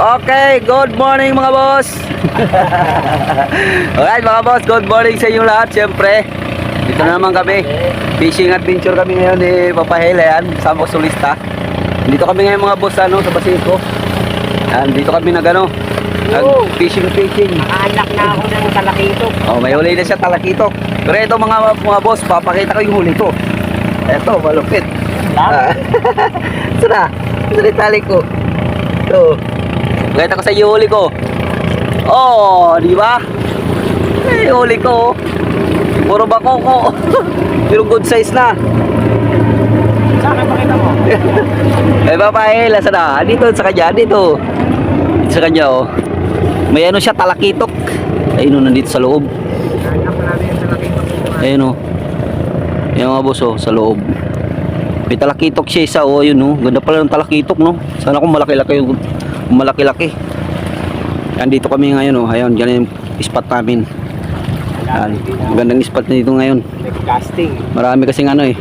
Okay, good morning mga boss. Alright mga boss, good morning sa inyo lahat. Siyempre, dito na naman kami. Fishing adventure kami ngayon ni Papa Hela yan, sama ko solista. Dito kami ngayon mga boss ano, sa Basiko. Yan, dito kami nag ano, nag fishing fishing. Anak na ako ng talakito. Oh, may huli na siya talakitok. Pero ito mga mga boss, papakita ko yung huli ko. Ito, malupit. Ah. Ito na. Ito na yung tali ko. Ito. Pakita ko sa iyo yung huli ko. Oh, di ba? Eh, yung huli ko. oh. Puro bako ko. Pero good size na. Sa akin pakita mo. Eh, babae, lasa na. Dito sa kanya, dito. Dito sa kanya, oh. May ano siya, talakitok. Ayun, oh, nandito sa loob. Yung. Ayun o. Yan mga boss oh, sa loob. May talakitok siya isa oh, yun oh. Ganda pala ng talakitok no. Sana kung malaki-laki yung malaki-laki. Yan dito kami ngayon oh. Ayun, yan yung spot namin. Yan. Ang Gandang spot na dito ngayon. Nag-casting. Marami kasing ano eh.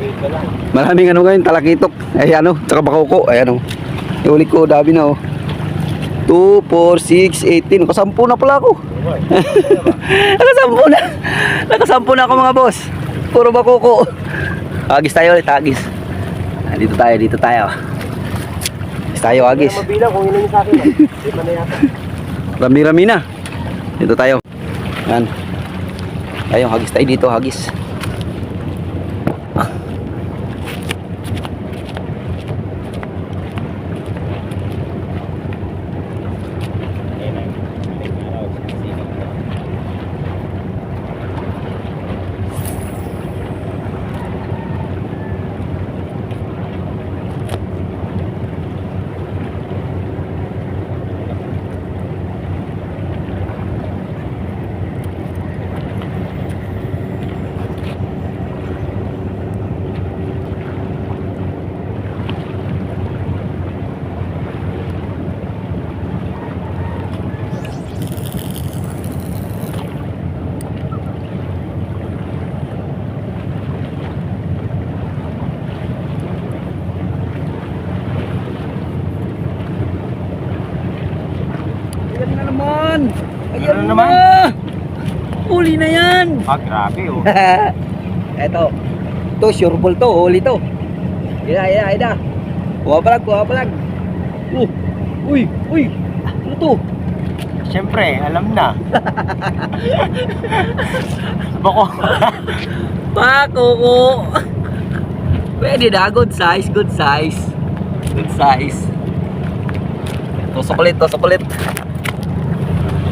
Maraming ano ngayon, talakitok. Ay ano, tsaka bakoko. Ayan oh. Yung ulit ko, dami na oh. 2, 4, 6, 18. Nakasampu na pala ako. Nakasampu na. Nakasampu na ako mga boss. Puro bakoko. Agis tayo ulit, agis. Dito tayo, dito tayo. Agis tayo, agis. Mabilang kung yung sa akin. Rami-rami na. Dito tayo. Yan. Tayo, hagis tayo dito, hagis. Ayan na naman. Naman? Uli na yan. Ah, grabe oh. Eto. To, sure ball to. Huli to. Ida, ida, ida. Kuha palag, kuha palag. Uh, uy, uy. Ano to? Siyempre, alam na. Bako. Pakoko. Pwede na. Good size, good size. Good size. Tusok ulit, tusok ulit.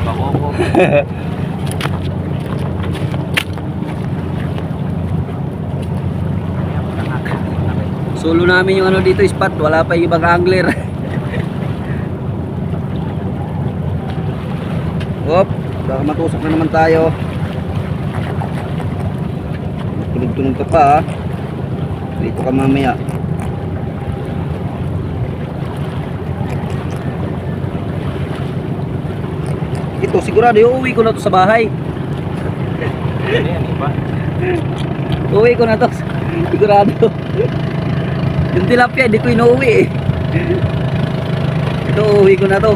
Bako ko. Solo namin yung ano dito spot. Wala pa ibang angler. Hop. Baka matusok na naman tayo. Tunog-tunog ka pa ha. Dito ka mamaya. Ito sigurado uuwi ko na to sa bahay. Ano yan, iba? Uwi ko na to. Sigurado. Yung tilapia, hindi ko inuwi eh. Ito, uwi ko na to.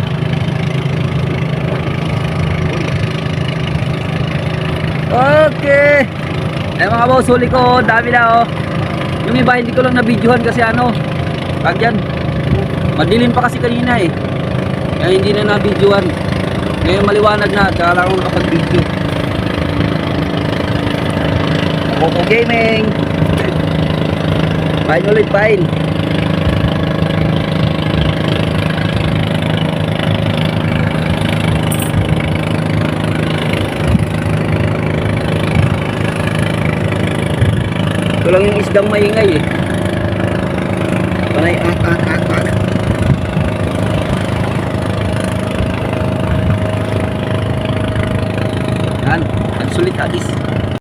Okay. Eh mga boss, huli ko, dami na oh. Yung iba hindi ko lang na-videohan kasi ano, tag yan. Madilim pa kasi kanina eh. Kaya hindi na na-videohan. Ngayon maliwanag na, tsaka lang ako nakapag-video. Coco Gaming. Fine ulit, fine. Ito lang yung isdang maingay eh. Panay ang ang Southeast